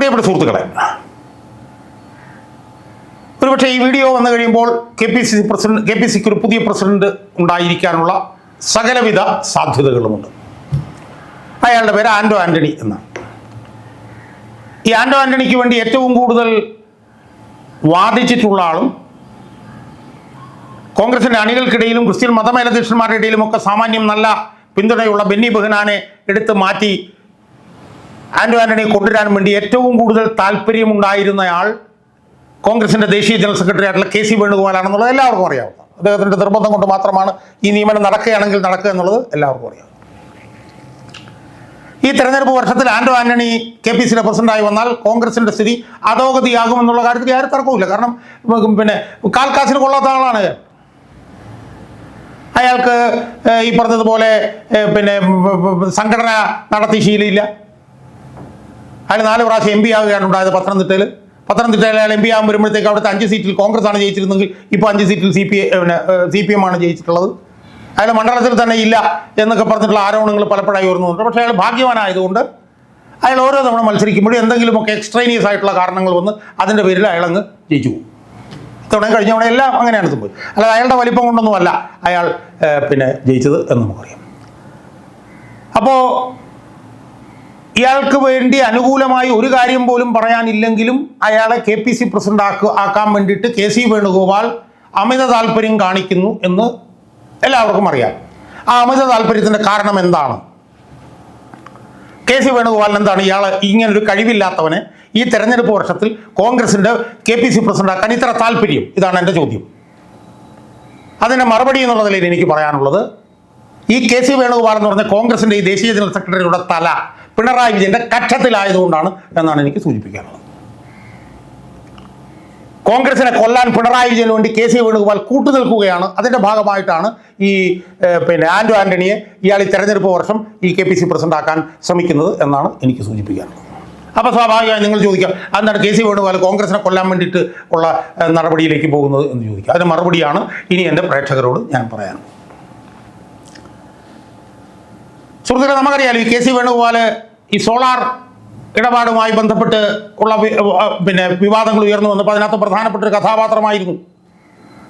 പ്രിയപ്പെട്ട സുഹൃത്തുക്കളെ ഒരുപക്ഷെ ഈ വീഡിയോ വന്നു കഴിയുമ്പോൾ K P C C president K P സിക്ക് ഒരു പുതിയ പ്രസിഡന്റ് ഉണ്ടായിരിക്കാനുള്ള സകലവിധ സാധ്യതകളുമുണ്ട്. അയാളുടെ പേര് ആൻഡോ ആന്റണി എന്നാണ്. ഈ ആൻഡോ ആന്റണിക്ക് വേണ്ടി ഏറ്റവും കൂടുതൽ വാദിച്ചിട്ടുള്ള ആളും കോൺഗ്രസിന്റെ അണികൾക്കിടയിലും ക്രിസ്ത്യൻ മതമേലധ്യക്ഷന്മാരുടെ ഇടയിലും ഒക്കെ സാമാന്യം നല്ല പിന്തുണയുള്ള ബെന്നി ബെഹനാനെ എടുത്ത് മാറ്റി ആന്റോ ആന്റണിയെ കൊണ്ടുവരാൻ വേണ്ടി ഏറ്റവും കൂടുതൽ താല്പര്യമുണ്ടായിരുന്നയാൾ കോൺഗ്രസിന്റെ ദേശീയ ജനറൽ സെക്രട്ടറി ആയിട്ടുള്ള കെ സി വേണുഗോപാലാണെന്നുള്ളത് എല്ലാവർക്കും അറിയാം അദ്ദേഹത്തിന്റെ നിർബന്ധം കൊണ്ട് മാത്രമാണ് ഈ നിയമനം നടക്കുകയാണെങ്കിൽ നടക്കുക എന്നുള്ളത് എല്ലാവർക്കും അറിയാം. ഈ തെരഞ്ഞെടുപ്പ് വർഷത്തിൽ ആൻഡോ ആന്റണി കെ പി സിയുടെ പ്രസിഡന്റായി വന്നാൽ കോൺഗ്രസിന്റെ സ്ഥിതി അധോഗതിയാകുമെന്നുള്ള കാര്യത്തിൽ ആരും തർക്കവുമില്ല. കാരണം പിന്നെ കാൽക്കാസിന് കൊള്ളാത്ത ആളാണ് അയാൾക്ക് ഈ പറഞ്ഞതുപോലെ പിന്നെ സംഘടന നടത്തി ശീലമില്ല. അയാൾ നാല് പ്രാവശ്യം എം പി ആവുകയാണ് ഉണ്ടായത് പത്തനംതിട്ടയിൽ പത്തനംതിട്ടയിൽ അയാൾ എം പി ആകാൻ വരുമ്പോഴത്തേക്ക് അവിടുത്തെ അഞ്ച് സീറ്റിൽ കോൺഗ്രസ് ആണ് ജയിച്ചിരുന്നെങ്കിൽ ഇപ്പോൾ അഞ്ച് സീറ്റിൽ സി പി പിന്നെ സി പി എം ആണ് ജയിച്ചിട്ടുള്ളത്. അയാൾ മണ്ഡലത്തിൽ തന്നെ ഇല്ല എന്നൊക്കെ പറഞ്ഞിട്ടുള്ള ആരോപണങ്ങൾ പലപ്പോഴായി ഉയർന്നുണ്ട് പക്ഷേ അയാൾ ഭാഗ്യവാനായതുകൊണ്ട് അയാൾ ഓരോ തവണ മത്സരിക്കുമ്പോഴും എന്തെങ്കിലുമൊക്കെ എക്സ്ട്രേനിയസ് ആയിട്ടുള്ള കാരണങ്ങൾ വന്ന് അതിന്റെ പേരിൽ അയാൾ അങ്ങ് ജയിച്ചു പോകും. ഇത്തവണ കഴിഞ്ഞ തവണ എല്ലാം അങ്ങനെയാണ് സംഭവിച്ചത്. അല്ലാതെ അയാളുടെ വലിപ്പം കൊണ്ടൊന്നുമല്ല അയാൾ പിന്നെ ജയിച്ചത് എന്ന് നമുക്കറിയാം. അപ്പോൾ ഇയാൾക്ക് വേണ്ടി അനുകൂലമായി ഒരു കാര്യം പോലും പറയാനില്ലെങ്കിലും അയാളെ കെ പി സി പ്രസിഡന്റ് ആക്ക ആക്കാൻ വേണ്ടിയിട്ട് കെ സി വേണുഗോപാൽ അമിത താല്പര്യം കാണിക്കുന്നു എന്ന് എല്ലാവർക്കും അറിയാം. ആ അമിത താല്പര്യത്തിന്റെ കാരണം എന്താണ്? കെ സി വേണുഗോപാലിന് എന്താണ്? ഇയാൾ ഇങ്ങനെ ഒരു കഴിവില്ലാത്തവനെ ഈ തെരഞ്ഞെടുപ്പ് വർഷത്തിൽ കോൺഗ്രസിന്റെ കെ പി സി പ്രസിഡന്റ് ആക്കാൻ ഇത്ര താല്പര്യം ഇതാണ് എന്റെ ചോദ്യം. അതിന്റെ മറുപടി എന്നുള്ള നിലയിൽ എനിക്ക് പറയാനുള്ളത് ഈ കെ സി വേണുഗോപാൽ എന്ന് പറഞ്ഞ കോൺഗ്രസിന്റെ ഈ ദേശീയ ജനറൽ സെക്രട്ടറിയുടെ തല പിണറായി വിജയന്റെ കക്ഷത്തിലായതുകൊണ്ടാണ് എന്നാണ് എനിക്ക് സൂചിപ്പിക്കാനുള്ളത്. കോൺഗ്രസിനെ കൊല്ലാൻ പിണറായി വിജയന് വേണ്ടി കെ സി വേണുഗോപാൽ കൂട്ടുനിൽക്കുകയാണ് അതിന്റെ ഭാഗമായിട്ടാണ് ഈ പിന്നെ ആന്റോ ആന്റണിയെ ഇയാൾ ഈ തെരഞ്ഞെടുപ്പ് വർഷം ഈ കെ പി സി പ്രസിഡന്റ് ആക്കാൻ ശ്രമിക്കുന്നത് എന്നാണ് എനിക്ക് സൂചിപ്പിക്കാനുള്ളത്. അപ്പോൾ സ്വാഭാവികമായി നിങ്ങൾ ചോദിക്കാം എന്താണ് കെ സി വേണുഗോപാൽ കോൺഗ്രസിനെ കൊല്ലാൻ വേണ്ടിയിട്ട് ഉള്ള നടപടിയിലേക്ക് പോകുന്നത് എന്ന് ചോദിക്കുക അതിന് മറുപടിയാണ് ഇനി എന്റെ പ്രേക്ഷകരോട് ഞാൻ പറയാൻ. സുഹൃത്തുക്കളെ നമുക്കറിയാലോ ഈ കെ സി വേണുഗോപാൽ ഈ സോളാർ ഇടപാടുമായി ബന്ധപ്പെട്ട് ഉള്ള പിന്നെ വിവാദങ്ങൾ ഉയർന്നു വന്നപ്പോൾ അതിനകത്ത് പ്രധാനപ്പെട്ട ഒരു കഥാപാത്രമായിരുന്നു.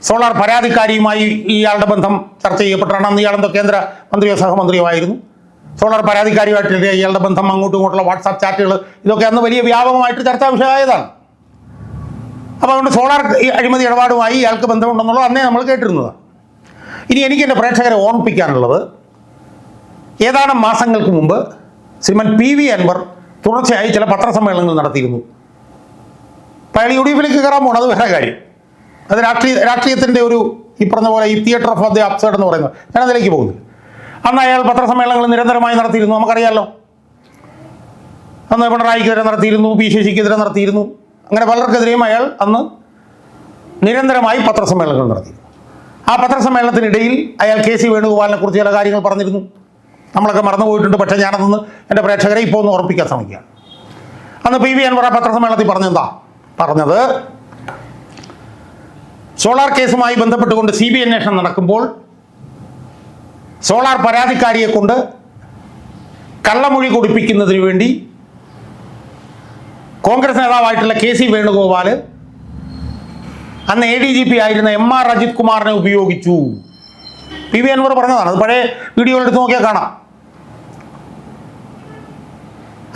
സോളാർ പരാതിക്കാരിയുമായി ഇയാളുടെ ബന്ധം ചർച്ച ചെയ്യപ്പെട്ടാണ് അന്ന് ഇയാളെന്തോ കേന്ദ്ര മന്ത്രിയോ സഹമന്ത്രിയോ ആയിരുന്നു. സോളാർ പരാതിക്കാരിയുമായിട്ട് ഇയാളുടെ ബന്ധം അങ്ങോട്ടും ഇങ്ങോട്ടുള്ള വാട്സാപ്പ് ചാറ്റുകൾ ഇതൊക്കെ അന്ന് വലിയ വ്യാപകമായിട്ട് ചർച്ചാ വിഷയമായതാണ്. അപ്പോൾ അതുകൊണ്ട് സോളാർ അഴിമതി ഇടപാടുമായി ഇയാൾക്ക് ബന്ധമുണ്ടെന്നുള്ളത് അന്നേ നമ്മൾ കേട്ടിരുന്നതാണ്. ഇനി എനിക്ക് എന്റെ പ്രേക്ഷകരെ ഓർമ്മിപ്പിക്കാനുള്ളത്. ഏതാനും മാസങ്ങൾക്ക് മുമ്പ് ശ്രീമൻ പി വി അൻവർ തുടർച്ചയായി ചില പത്രസമ്മേളനങ്ങൾ നടത്തിയിരുന്നു. അപ്പോൾ അയാൾ യു ഡി എഫിലേക്ക് കയറാൻ പോകണം അത് വേറെ കാര്യം. അത് രാഷ്ട്രീയ രാഷ്ട്രീയത്തിന്റെ ഒരു ഈ പറഞ്ഞ പോലെ ഈ തിയേറ്റർ ഓഫ് ദി അപ്സൈഡ് എന്ന് പറയുന്നത്. ഞാൻ അതിലേക്ക് പോകുന്നില്ല. അന്ന് അയാൾ പത്രസമ്മേളനങ്ങൾ നിരന്തരമായി നടത്തിയിരുന്നു നമുക്കറിയാമല്ലോ അന്ന് പിണറായിക്കെതിരെ നടത്തിയിരുന്നു പി ശശിക്കെതിരെ നടത്തിയിരുന്നു. അങ്ങനെ പലർക്കെതിരെയും അയാൾ അന്ന് നിരന്തരമായി പത്രസമ്മേളനങ്ങൾ നടത്തി. ആ പത്രസമ്മേളനത്തിനിടയിൽ അയാൾ കെ സി വേണുഗോപാലിനെ കുറിച്ച് ചില കാര്യങ്ങൾ പറഞ്ഞിരുന്നു. നമ്മളൊക്കെ മറന്നു പോയിട്ടുണ്ട് പക്ഷേ ഞാനതൊന്ന് എന്റെ പ്രേക്ഷകരെ ഇപ്പോൾ ഒന്ന് ഓർപ്പിക്കാൻ ശ്രമിക്കുക അന്ന് പി വി അൻവറ പത്രസമ്മേളനത്തിൽ പറഞ്ഞെന്താ? പറഞ്ഞത് സോളാർ കേസുമായി ബന്ധപ്പെട്ടുകൊണ്ട് സി ബി അന്വേഷണം നടക്കുമ്പോൾ സോളാർ പരാതിക്കാരിയെ കൊണ്ട് കള്ളമൊഴി കൊടുപ്പിക്കുന്നതിന് വേണ്ടി കോൺഗ്രസ് നേതാവായിട്ടുള്ള കെ സി വേണുഗോപാൽ അന്ന് എ ഡി ജി പി ആയിരുന്ന എം ആർ അജിത് കുമാറിനെ ഉപയോഗിച്ചു. പി വി അൻവർ പറഞ്ഞതാണ് അത് പഴയ വീഡിയോ എടുത്ത് നോക്കിയാൽ കാണാം.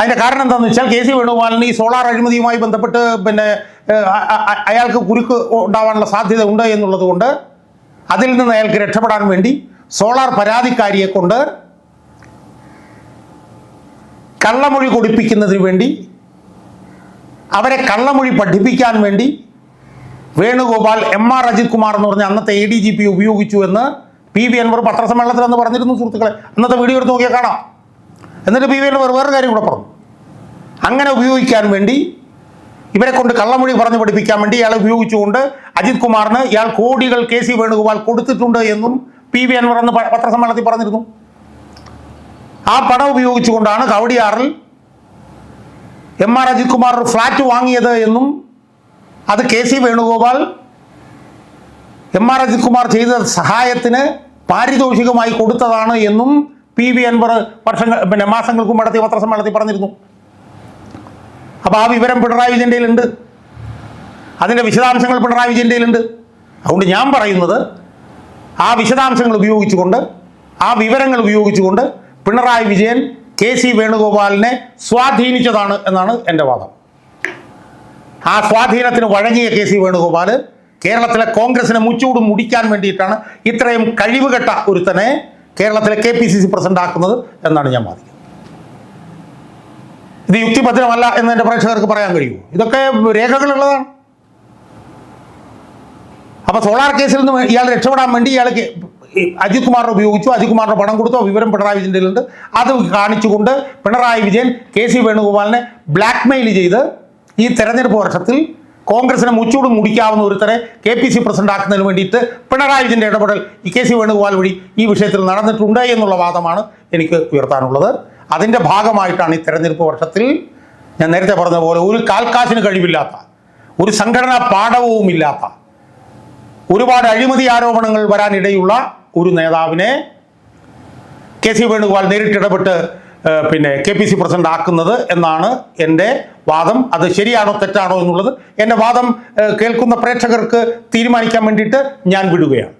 അതിന്റെ കാരണം എന്താണെന്ന് വെച്ചാൽ കെ സി വേണുഗോപാലിന് ഈ സോളാർ അഴിമതിയുമായി ബന്ധപ്പെട്ട് പിന്നെ അയാൾക്ക് കുരുക്ക് ഉണ്ടാവാനുള്ള സാധ്യത ഉണ്ട് എന്നുള്ളത് കൊണ്ട് അതിൽ നിന്ന് അയാൾക്ക് രക്ഷപ്പെടാൻ വേണ്ടി സോളാർ പരാതിക്കാരിയെ കൊണ്ട് കള്ളമൊഴി കൊടുപ്പിക്കുന്നതിന് വേണ്ടി അവരെ കള്ളമൊഴി പഠിപ്പിക്കാൻ വേണ്ടി വേണുഗോപാൽ എം ആർ അജിത് കുമാർ എന്ന് പറഞ്ഞ അന്നത്തെ എ ഡി ജി പി ഉപയോഗിച്ചു എന്ന് പി വി അൻവർ പത്രസമ്മേളനത്തിൽ അന്ന് പറഞ്ഞിരുന്നു സുഹൃത്തുക്കളെ. അന്നത്തെ വീഡിയോ എടുത്ത് നോക്കിയാൽ കാണാം. എന്നിട്ട് പി വി അൻവർ വേറെ കാര്യം കൂടെ പറഞ്ഞു. അങ്ങനെ ഉപയോഗിക്കാൻ വേണ്ടി ഇവരെ കൊണ്ട് കള്ളമൊഴി പറഞ്ഞു പഠിപ്പിക്കാൻ വേണ്ടി ഇയാളെ ഉപയോഗിച്ചുകൊണ്ട് അജിത് കുമാറിന് ഇയാൾ കോടികൾ കെ സി വേണുഗോപാൽ കൊടുത്തിട്ടുണ്ട് എന്നും പി വി അൻവർ എന്ന് പത്രസമ്മേളനത്തിൽ പറഞ്ഞിരുന്നു. ആ പണം ഉപയോഗിച്ചുകൊണ്ടാണ് കവടിയാറിൽ M R Ajith Kumar flat വാങ്ങിയത് എന്നും അത് K C Venugopal M R Ajith Kumar ചെയ്ത സഹായത്തിന് പാരിതോഷികമായി കൊടുത്തതാണ് എന്നും പി വി അൻവർ വർഷങ്ങൾ പിന്നെ മാസങ്ങൾക്കും നടത്തിയ പത്രസമ്മേളനത്തിൽ പറഞ്ഞിരുന്നു. അപ്പോൾ ആ വിവരം പിണറായി വിജയന്റെ ഉണ്ട് അതിന്റെ വിശദാംശങ്ങൾ പിണറായി വിജയന്റെ ഉണ്ട് അതുകൊണ്ട് ഞാൻ പറയുന്നത് ആ വിശദാംശങ്ങൾ ഉപയോഗിച്ചുകൊണ്ട് ആ വിവരങ്ങൾ ഉപയോഗിച്ചുകൊണ്ട് പിണറായി വിജയൻ കെ സി വേണുഗോപാലിനെ സ്വാധീനിച്ചതാണ് എന്നാണ് എന്റെ വാദം. ആ സ്വാധീനത്തിന് വഴങ്ങിയ കെ സി വേണുഗോപാൽ കേരളത്തിലെ കോൺഗ്രസിനെ മുച്ചൂട് മുടിക്കാൻ വേണ്ടിയിട്ടാണ് ഇത്രയും കഴിവുകെട്ട ഒരുത്തനെ കേരളത്തിലെ K P C C president ആക്കുന്നത് എന്നാണ് ഞാൻ വാദിക്കുന്നത്. ഇത് യുക്തിഭദ്രമല്ല എന്ന് എന്റെ പ്രേക്ഷകർക്ക് പറയാൻ കഴിയൂ ഇതൊക്കെ രേഖകളുള്ളതാണ്. അപ്പൊ സോളാർ കേസിൽ നിന്ന് ഇയാൾ രക്ഷപ്പെടാൻ വേണ്ടി ഇയാൾ അജിത് കുമാറിനെ ഉപയോഗിച്ചു അജിത് കുമാറിന് പണം കൊടുത്തു വിവരം പിണറായി വിജയന്റെ ഉണ്ട് അത് കാണിച്ചുകൊണ്ട് പിണറായി വിജയൻ കെ സി വേണുഗോപാലിനെ ബ്ലാക്ക്മെയിൽ ചെയ്ത് ഈ തെരഞ്ഞെടുപ്പ് വർഷത്തിൽ കോൺഗ്രസിനെ മുച്ചൂട് മുടിക്കാവുന്ന ഒരുത്തരെ കെ പി സി പ്രസിഡന്റ് ആക്കുന്നതിന് വേണ്ടിയിട്ട് പിണറായി വിജയന്റെ ഇടപെടൽ ഈ കെ സി വേണുഗോപാൽ വഴി ഈ വിഷയത്തിൽ നടന്നിട്ടുണ്ട് എന്നുള്ള വാദമാണ് എനിക്ക് ഉയർത്താനുള്ളത്. അതിന്റെ ഭാഗമായിട്ടാണ് ഈ തെരഞ്ഞെടുപ്പ് വർഷത്തിൽ ഞാൻ നേരത്തെ പറഞ്ഞ പോലെ ഒരു കാൽക്കാശിന് കഴിവില്ലാത്ത ഒരു സംഘടനാ പാഠവുമില്ലാത്ത ഒരുപാട് അഴിമതി ആരോപണങ്ങൾ വരാനിടയുള്ള ഒരു നേതാവിനെ കെ സി വേണുഗോപാൽ നേരിട്ടിടപെട്ട് പിന്നെ കെ പി സി പ്രസിഡന്റ് ആക്കുന്നത് എന്നാണ് എന്റെ വാദം. അത് ശരിയാണോ തെറ്റാണോ എന്നുള്ളത് എന്റെ വാദം കേൾക്കുന്ന പ്രേക്ഷകർക്ക് തീരുമാനിക്കാൻ വേണ്ടിയിട്ട് ഞാൻ വിടുകയാണ്.